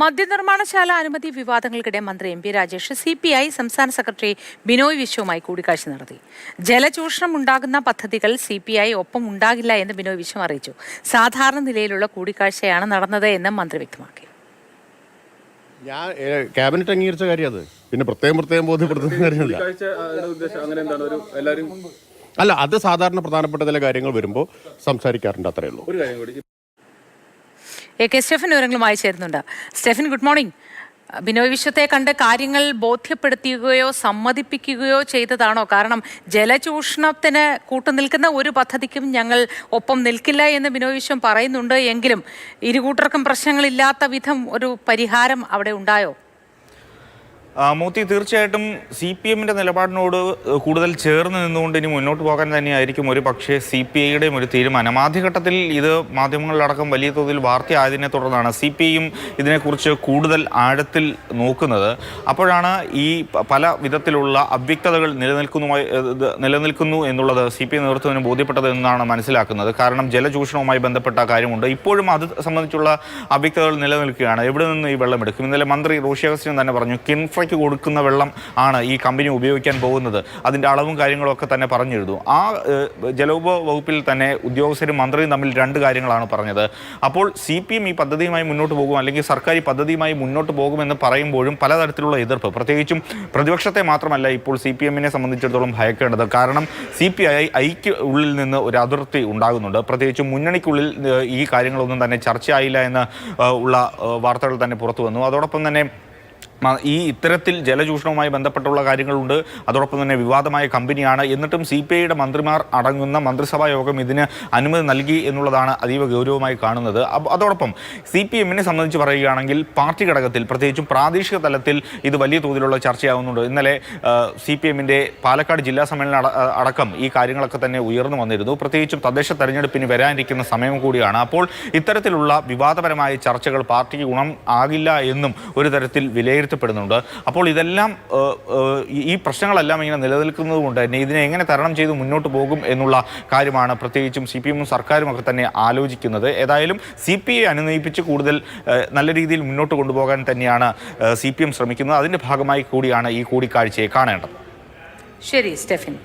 മദ്യനിർമ്മാണശാല അനുമതി വിവാദങ്ങൾക്കിടെ മന്ത്രി M P Rajesh C P I സംസ്ഥാന സെക്രട്ടറി ബിനോയ് വിശ്വവുമായി കൂടിക്കാഴ്ച നടത്തി. ജലചൂഷണം ഉണ്ടാകുന്ന പദ്ധതികൾ സി പി ഐ ഒപ്പം ഉണ്ടാകില്ല എന്ന് ബിനോയ് വിശ്വം അറിയിച്ചു. സാധാരണ നിലയിലുള്ള കൂടിക്കാഴ്ചയാണ് നടന്നത് എന്ന് മന്ത്രി വ്യക്തമാക്കി. ഞാൻ ക്യാബിനറ്റ് അംഗീകരിച്ച കാര്യം അത് പിന്നെ പ്രത്യേകം പ്രത്യേകം ബോധ്യപ്പെടുത്തുന്ന കാര്യമില്ല ഉദ്ദേശം? അങ്ങനെ എന്താണ്? ഒരു എല്ലാവരും അല്ല അത് സാധാരണ പ്രധാനപ്പെട്ട ചില കാര്യങ്ങൾ വരുമ്പോൾ സംസാരിക്കാറുണ്ട് അത്രയേ ഉള്ളൂ. ഒരു കാര്യം കൂടി. എ കെ സ്റ്റെഫൻ വിവരങ്ങളുമായി ചേരുന്നുണ്ട്. Stephen good morning. ബിനോയ് വിശ്വത്തെ കണ്ട് കാര്യങ്ങൾ ബോധ്യപ്പെടുത്തുകയോ സമ്മതിപ്പിക്കുകയോ ചെയ്തതാണോ? കാരണം ജലചൂഷണത്തിന് കൂട്ടുനിൽക്കുന്ന ഒരു പദ്ധതിക്കും ഞങ്ങൾ ഒപ്പം നിൽക്കില്ല എന്ന് ബിനോയ് വിശ്വം പറയുന്നുണ്ട്. എങ്കിലും ഇരുകൂട്ടർക്കും പ്രശ്നങ്ങളില്ലാത്ത വിധം ഒരു പരിഹാരം അവിടെ ഉണ്ടായോ? മോത്തി തീർച്ചയായിട്ടും സി പി എമ്മിന്റെ നിലപാടിനോട് കൂടുതൽ ചേർന്ന് നിന്നുകൊണ്ട് ഇനി മുന്നോട്ട് പോകാൻ തന്നെയായിരിക്കും ഒരു പക്ഷേ സി പി ഐയുടെയും ഒരു തീരുമാനം. ആദ്യഘട്ടത്തിൽ ഇത് മാധ്യമങ്ങളിലടക്കം വലിയ തോതിൽ വാർത്തയായതിനെ തുടർന്നാണ് സി പി ഐയും ഇതിനെക്കുറിച്ച് കൂടുതൽ ആഴത്തിൽ നോക്കുന്നത്. അപ്പോഴാണ് ഈ പല വിധത്തിലുള്ള അവ്യക്തതകൾ നിലനിൽക്കുന്നുമായി നിലനിൽക്കുന്നു എന്നുള്ളത് സി പി ഐ നേതൃത്വത്തിന് ബോധ്യപ്പെട്ടത് എന്നാണ് മനസ്സിലാക്കുന്നത്. കാരണം ജലചൂഷണവുമായി ബന്ധപ്പെട്ട കാര്യമുണ്ട്. ഇപ്പോഴും അത് സംബന്ധിച്ചുള്ള അവ്യക്തതകൾ നിലനിൽക്കുകയാണ്. എവിടെ നിന്ന് ഈ വെള്ളം എടുക്കും? ഇന്നലെ മന്ത്രി റോഷി അഗസ്റ്റിൻ തന്നെ പറഞ്ഞു കിൻഫ്രയ്ക്ക് കൊടുക്കുന്ന വെള്ളം ആണ് ഈ കമ്പനി ഉപയോഗിക്കാൻ പോകുന്നത്. അതിന്റെ അളവും കാര്യങ്ങളൊക്കെ തന്നെ പറഞ്ഞിരുന്നു. ആ ജലോപ വകുപ്പിൽ തന്നെ ഉദ്യോഗസ്ഥരും മന്ത്രിയും തമ്മിൽ രണ്ട് കാര്യങ്ങളാണ് പറഞ്ഞത്. അപ്പോൾ സി പി എം ഈ പദ്ധതിയുമായി മുന്നോട്ട് പോകും അല്ലെങ്കിൽ സർക്കാർ ഈ പദ്ധതിയുമായി മുന്നോട്ട് പോകുമെന്ന് പറയുമ്പോഴും പലതരത്തിലുള്ള എതിർപ്പ്. പ്രത്യേകിച്ചും പ്രതിപക്ഷത്തെ മാത്രമല്ല ഇപ്പോൾ സി പി എമ്മിനെ സംബന്ധിച്ചിടത്തോളം ഭയക്കേണ്ടത്. കാരണം സി പി ഐ ഐക്ക് ഉള്ളിൽ നിന്ന് ഒരു അതിർത്തി ഉണ്ടാകുന്നുണ്ട്. പ്രത്യേകിച്ചും മുന്നണിക്കുള്ളിൽ ഈ കാര്യങ്ങളൊന്നും തന്നെ ചർച്ചയായില്ല എന്ന് ഉള്ള വാർത്തകൾ തന്നെ പുറത്തു വന്നു. അതോടൊപ്പം തന്നെ ഈ ഇത്തരത്തിൽ ജലചൂഷണവുമായി ബന്ധപ്പെട്ടുള്ള കാര്യങ്ങളുണ്ട്. അതോടൊപ്പം തന്നെ വിവാദമായ കമ്പനിയാണ്. എന്നിട്ടും സി പി ഐയുടെ മന്ത്രിമാർ അടങ്ങുന്ന മന്ത്രിസഭാ യോഗം ഇതിന് അനുമതി നൽകി എന്നുള്ളതാണ് അതീവ ഗൗരവമായി കാണുന്നത്. അതോടൊപ്പം സി പി എമ്മിനെ സംബന്ധിച്ച് പറയുകയാണെങ്കിൽ പാർട്ടി ഘടകത്തിൽ പ്രത്യേകിച്ചും പ്രാദേശിക തലത്തിൽ ഇത് വലിയ തോതിലുള്ള ചർച്ചയാകുന്നുണ്ട് ഇന്നലെ സി പി എമ്മിന്റെ പാലക്കാട് ജില്ലാ സമ്മേളനം അടക്കം ഈ കാര്യങ്ങളൊക്കെ തന്നെ ഉയർന്നു വന്നിരുന്നു. പ്രത്യേകിച്ചും തദ്ദേശ തെരഞ്ഞെടുപ്പിന് വരാനിരിക്കുന്ന സമയം കൂടിയാണ്. അപ്പോൾ ഇത്തരത്തിലുള്ള വിവാദപരമായ ചർച്ചകൾ പാർട്ടിക്ക് ഗുണം ആകില്ല എന്നും ഒരു തരത്തിൽ വിലയിരുത്തപ്പെടുന്നുണ്ട് അപ്പോൾ ഇതെല്ലാം ഈ പ്രശ്നങ്ങളെല്ലാം ഇങ്ങനെ നിലനിൽക്കുന്നത് കൊണ്ട് തന്നെ ഇതിനെ എങ്ങനെ തരണം ചെയ്ത് മുന്നോട്ട് പോകും എന്നുള്ള കാര്യമാണ് പ്രത്യേകിച്ചും സി പി എമ്മും സർക്കാരും ഒക്കെ തന്നെ ആലോചിക്കുന്നത്. ഏതായാലും സി പി ഐ അനുനയിപ്പിച്ച് കൂടുതൽ നല്ല രീതിയിൽ മുന്നോട്ട് കൊണ്ടുപോകാൻ തന്നെയാണ് സി പി എം ശ്രമിക്കുന്നത്. അതിന്റെ ഭാഗമായി കൂടിയാണ് ഈ കൂടിക്കാഴ്ചയെ കാണേണ്ടത്. ശരി സ്റ്റെഫിൻ.